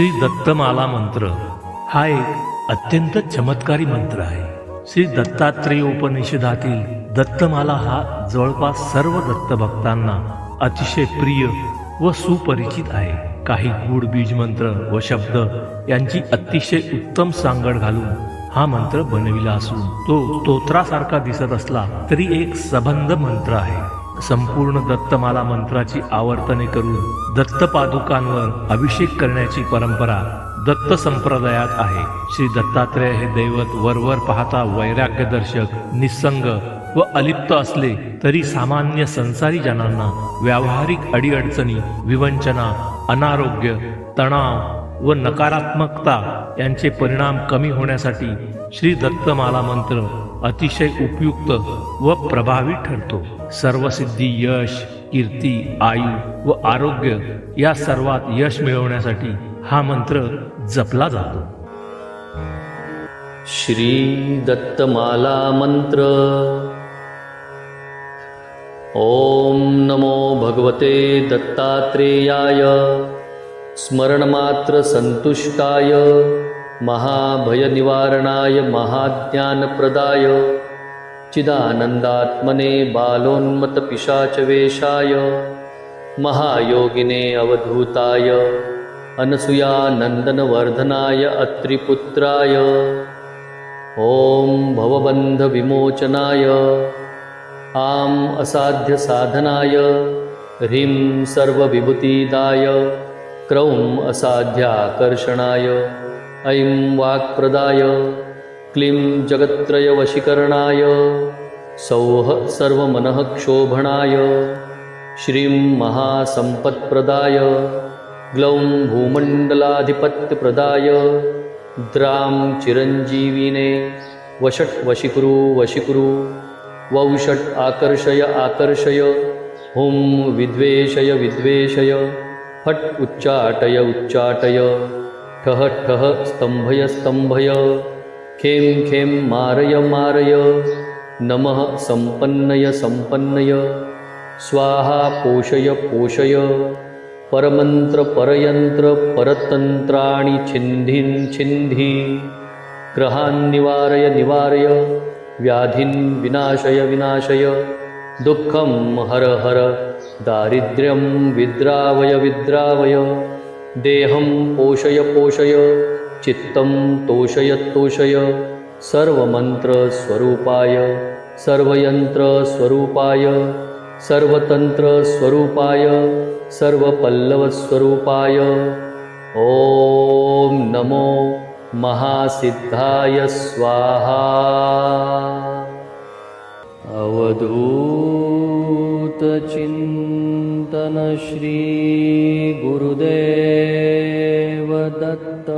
श्री दत्तमाला मंत्र. हा एक अत्यंत चमत्कारी मंत्र आहे. श्री दत्तात्रेय उपनिषदातील दत्तमाला हा जवळपास सर्व दत्त भक्तांना अतिशय प्रिय व सुपरिचित आहे. काही गूढ बीज मंत्र व शब्द यांची अतिशय उत्तम सांगड घालून हा मंत्र बनविला असून तो स्तोत्रासारखा दिसत असला तरी एक सबंध मंत्र आहे. संपूर्ण दत्तमाला मंत्राची आवर्तने करून दत्त पादुकांवर अभिषेक करण्याची परंपरा दत्त संप्रदायात आहे. श्री दत्तात्रेय हे दैवत वरवर पाहता वैराग्यदर्शक निसंग व अलिप्त असले तरी सामान्य संसारी जनांना व्यावहारिक अडीअडचणी विवंचना अनारोग्य तणाव व नकारात्मकता यांचे परिणाम कमी होण्यासाठी श्री दत्तमाला मंत्र अतिशय उपयुक्त व प्रभावी ठरतो. सर्वसिद्धी यश कीर्ती आयु व आरोग्य या सर्वात यश मिळवण्यासाठी हा मंत्र जपला जातो. श्री दत्तमाला मंत्र. ओम नमो भगवते दत्तात्रेयाय. स्मरणमात्र संतुष्टाय. महाभयनिवारणाय महाज्ञानप्रदाय चिदानन्दात्मने बालोन्मतपिशाचवेशाय महायोगिने अवधूताय अनसूयानन्दनवर्धनाय अत्रिपुत्राय ॐ भवबन्धविमोचनाय आम् असाध्यसाधनाय ह्रीं सर्वविभूतिदाय क्रौम् असाध्याकर्षणाय ऐं वाक्प्रदाय क्लीं जगत्त्रयवशीकरणाय सौः सर्वमनः क्षोभणाय श्रीं महासम्पत्प्रदाय ग्लौं भूमण्डलाधिपत्यप्रदाय द्रां चिरञ्जीविने वषट् वशिकुरु वशिकुरु वौषट् आकर्षय आकर्षय हुं विद्वेषय विद्वेषय फट् उच्चाटय उच्चाटय ठः ठः स्तम्भय स्तम्भय खें खें मारय मारय नमः सम्पन्नय सम्पन्नय स्वाहा पोषय पोषय परमन्त्रपरयन्त्रपरतन्त्राणि छिन्धिन् छिन्धि ग्रहान् निवारय निवारय व्याधिन् विनाशय विनाशय दुःखं हर हर दारिद्र्यं विद्रावय विद्रावय देहं पोषय पोषय चित्तं तोषय तोषय सर्वमन्त्रस्वरूपाय सर्वयन्त्रस्वरूपाय सर्वतन्त्रस्वरूपाय सर्वपल्लवस्वरूपाय। ॐ नमो महासिद्धाय स्वाहा। अवधूतचिन्तन न श्रीगुरुदेवदत्त।